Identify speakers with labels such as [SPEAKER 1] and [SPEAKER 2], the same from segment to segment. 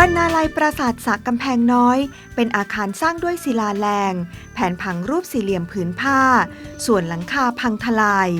[SPEAKER 1] บรรณาลัยปราสาทสักกำแพงน้อย เป็นอาคารสร้างด้วยศิลาแรง แผนผังรูปสี่เหลี่ยมผืนผ้า ส่วนหลังคาพังทลาย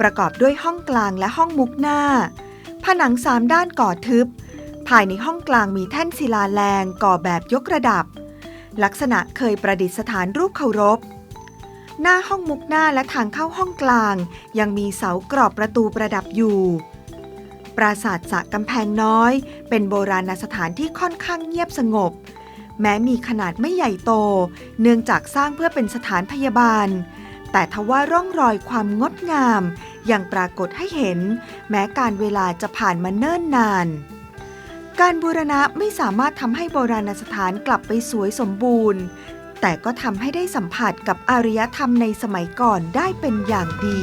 [SPEAKER 1] ประกอบด้วยห้องกลางและห้องมุกหน้า ผนังสามด้านก่อทึบ ภายในห้องกลางมีแท่นศิลาแรงก่อแบบยกระดับ ลักษณะเคยประดิษฐานรูปเคารพ หน้าห้องมุกหน้าและทางเข้าห้องกลาง ยังมีเสากรอบประตูประดับอยู่ ปราสาทสระกำแพงน้อย เป็นโบราณสถานที่ค่อนข้างเงียบสงบ แม้มีขนาดไม่ใหญ่โต เนื่องจากสร้างเพื่อเป็นสถานพยาบาล แต่ทว่าร่องรอยความงดงาม ยังปรากฏให้เห็น แม้การเวลาจะผ่านมาเนิ่นนาน การบูรณะไม่สามารถทำให้โบราณสถานกลับไปสวยสมบูรณ์ แต่ก็ทำให้ได้สัมผัสกับอารยธรรมในสมัยก่อนได้เป็นอย่างดี